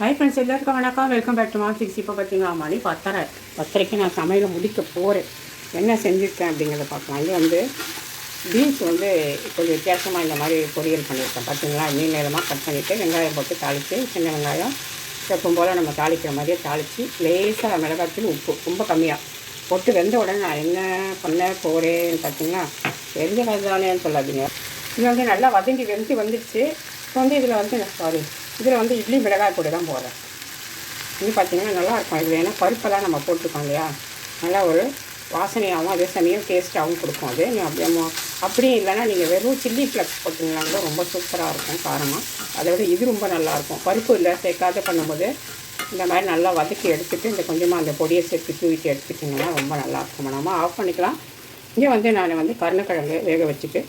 High friends எல்லாருக்கும் வணக்கம். Welcome back to மா சிக்ஸ் இப்போ பார்த்தீங்கன்னா மணி பத்தரை. பத்தரைக்கு நான் சமையலை முடிக்க போகிறேன் என்ன செஞ்சுருக்கேன் அப்படிங்கிறத பார்க்கலாம். இது வந்து பீன்ஸ் வந்து கொஞ்சம் வித்தியாசமாக இந்த மாதிரி பொரியல் பண்ணியிருக்கேன். பார்த்தீங்களா நீ நேரமாக கட் பண்ணிவிட்டு வெங்காயம் போட்டு தாளித்து சின்ன வெங்காயம் எப்பவும் போல் நம்ம தாளிக்கிற மாதிரியே தாளித்து லேசாக மிளகாய்த்தூள் உப்பு ரொம்ப கம்மியாக போட்டு வெந்த உடனே நான் என்ன பண்ண போகிறேன்னு பார்த்தீங்கன்னா வெந்த வந்தானேன்னு சொல்லாதீங்க. இது வந்து நல்லா வதங்கி வெந்து வந்துடுச்சு இப்போ வந்து இதில் வந்து சாரி இதில் வந்து இட்லி மிளகாய் கூட தான் போடுறேன். இது பார்த்தீங்கன்னா நல்லாயிருக்கும். இதில் ஏன்னா பருப்பெல்லாம் நம்ம போட்டிருக்கோம் இல்லையா? நல்லா ஒரு வாசனையாகவும் அதே சமயம் டேஸ்ட்டாகவும் கொடுக்கும் அது. நீ அப்படியே அப்படியும் இல்லைன்னா நீங்கள் வெறும் சில்லி ஃப்ளக்ஸ் போட்டிங்கன்னா கூட ரொம்ப சூப்பராக இருக்கும் காரமாக அதை விட இது ரொம்ப நல்லாயிருக்கும். பருப்பு இல்லை சேர்க்காத பண்ணும்போது இந்த மாதிரி நல்லா வதக்கி எடுத்துட்டு இந்த கொஞ்சமாக அந்த பொடியை சேர்த்து தூவிட்டு எடுத்துக்கிட்டிங்கன்னா ரொம்ப நல்லாயிருக்கும். நம்ம ஆஃப் பண்ணிக்கலாம். இங்கே வந்து நான் வந்து கருணக்கிழங்கு வேக வச்சுட்டு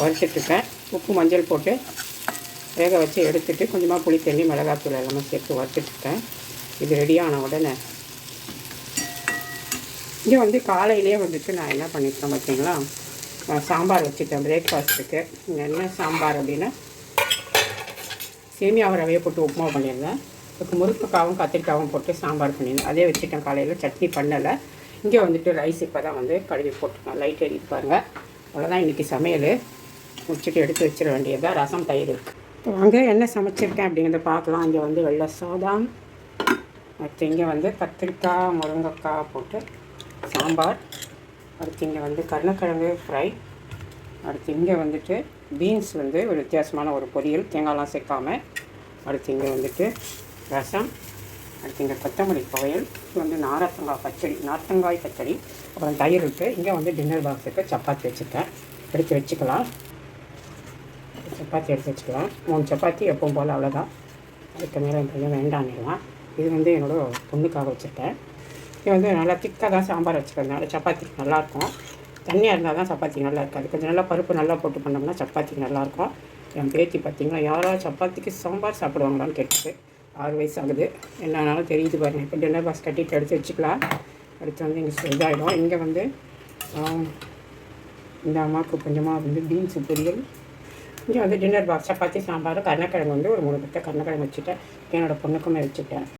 வறுத்துட்ருக்கேன் உப்பு மஞ்சள் போட்டு வேக வச்சு எடுத்துட்டு கொஞ்சமாக புளி தண்ணி மிளகாத்தூள் எல்லாமே சேர்த்து வறுத்துட்ருக்கேன் இது ரெடியான உடனே. இங்கே வந்து காலையிலேயே வந்துட்டு நான் என்ன பண்ணியிருக்கேன் பார்த்தீங்களா? நான் சாம்பார் வச்சுட்டேன். பிரேக்ஃபாஸ்ட்டுக்கு என்ன சாம்பார் அப்படின்னா சேமியாவை ரவையை போட்டு உப்புமா பண்ணியிருந்தேன். அதுக்கு முருங்கைக்காவும் கத்திரிக்காவும் போட்டு சாம்பார் பண்ணியிருந்தேன். அதே வச்சுட்டேன். காலையில் சட்னி பண்ணலை. இங்கே வந்துட்டு ரைஸ் இப்போ தான் வந்து கழுவி போட்டுருக்கேன். லைட் எரிட்டு அவ்வளோதான் இன்றைக்கி சமையல். முடிச்சுட்டு எடுத்து வச்சிட வேண்டியது தான் ரசம் தயிர் இருக்குது வாங்க என்ன சமைச்சிருக்கேன் அப்படிங்கிறத பார்க்கலாம். இங்கே வந்து வெள்ளை சாதம் அடுத்து இங்கே வந்து கத்திரிக்காய் முருங்கைக்காய் போட்டு சாம்பார் அடுத்து இங்கே வந்து கருணக்கிழங்கு ஃப்ரை அடுத்து இங்கே வந்துட்டு பீன்ஸ் வந்து ஒரு வித்தியாசமான ஒரு பொரியல் தேங்காய்லாம் சேர்க்காம அடுத்து இங்கே வந்துட்டு ரசம் அடுத்து இங்கே கொத்தமல்லி துவையல் இது வந்து நாரத்தங்காய் பச்சடி நார்த்தங்காய் பச்சடி அப்புறம் தயிர் இருக்குது இங்கே வந்து டின்னர் பாக்ஸுக்கு சப்பாத்தி வச்சுருக்கேன். எடுத்து வச்சுக்கலாம். சப்பாத்தி எடுத்து வச்சுக்கலாம் மூணு சப்பாத்தி எப்பவும் போல் அவ்வளோதான் அதுக்கு மேலே கொஞ்சம் வேண்டாம்லாம் இது வந்து என்னோட பொண்ணுக்காக வச்சுருக்கேன். இது வந்து நல்லா திக்காக தான் சாம்பார் வச்சுக்கிறதுனால சப்பாத்திக்கு நல்லாயிருக்கும். தண்ணியாக இருந்தால் தான் சப்பாத்தி நல்லா இருக்காது கொஞ்சம் நல்லா பருப்பு நல்லா போட்டு பண்ணோம்னா சப்பாத்திக்கு நல்லாயிருக்கும். என் பேத்தி பார்த்தீங்கன்னா யாராவது சப்பாத்திக்கு சாம்பார் சாப்பிடுவாங்களான்னு கேட்டுச்சு ஆறு வயசு ஆகுது என்னன்னாலும் தெரியுது பாருங்க. இப்போ டின்னர் பாக்ஸ் கட்டிட்டு எடுத்து வச்சுக்கலாம். அடுத்து வந்து இங்கே இதாகிடும் இங்கே வந்து இந்த அம்மாவுக்கு கொஞ்சமாக வந்து பீன்ஸு பொரியல் இங்கே வந்து டின்னர் பாக்ஸ் சப்பாத்தி சாம்பார் கருணக்கிழங்கு வந்து ஒரு மூணு பத்தை கருணக்கிழங்கு வச்சுட்டேன். என்னோடய பொண்ணுக்குமே வச்சுட்டேன்